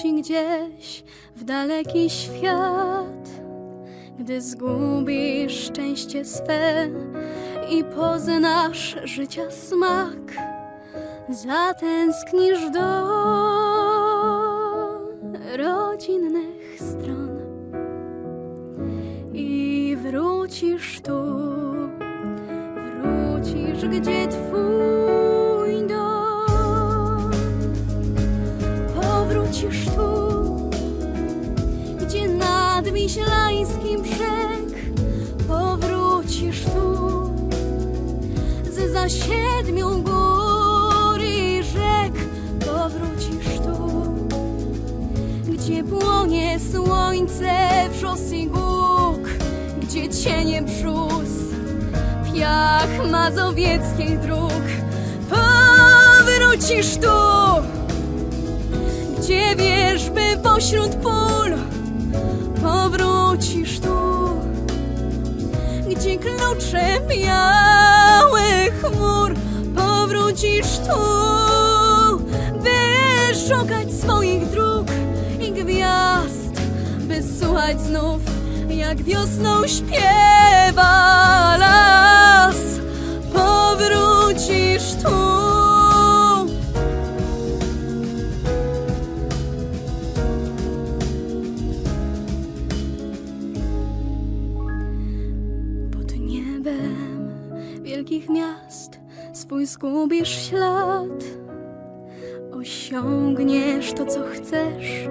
powróci gdzieś w daleki świat, gdy zgubisz szczęście swe i poznasz życia smak, zatęsknisz do rodzinnych stron i wrócisz tu, wrócisz gdzie twój Powrócisz tu, gdzie nad Wiślańskim brzeg. Powrócisz tu, ze za siedmiu gór i rzek. Powrócisz tu, gdzie płonie słońce wrzos i głuk, gdzie cienie brzus, piach mazowieckich dróg. Powrócisz tu, gdzie wierzby pośród pól. Powrócisz tu, gdzie klucze białych chmur. Powrócisz tu, by szukać swoich dróg i gwiazd, by słuchać znów, jak wiosną śpiewa wielkich miast swój zgubisz ślad. Osiągniesz to, co chcesz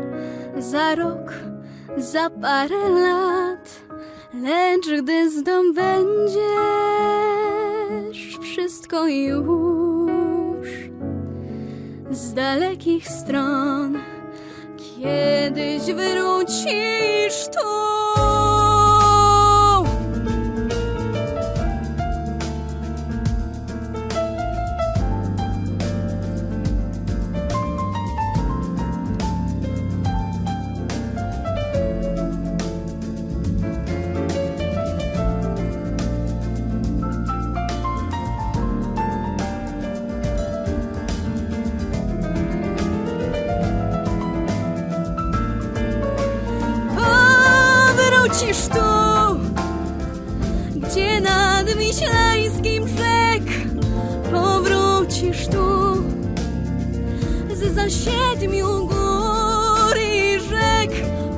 za rok, za parę lat. Lecz gdy zdobędziesz wszystko już z dalekich stron, kiedyś wrócisz tu. Powrócisz tu, gdzie nad Wiślańskim brzeg. Powrócisz tu, z za siedmiu gór i rzek.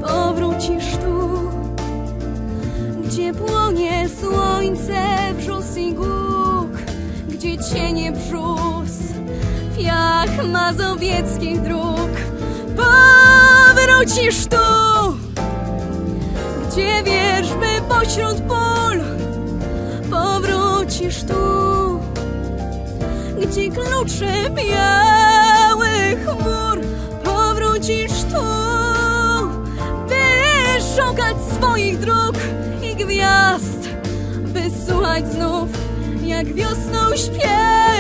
Powrócisz tu, gdzie płonie słońce wrzos i głuk, gdzie cienie brzus, piach mazowieckich dróg. Powrócisz tu, gdzie wierzby pośród pól powrócisz tu, gdzie klucze białych chmur powrócisz tu, by szukać swoich dróg i gwiazd, by słuchać znów, jak wiosną śpiewa las.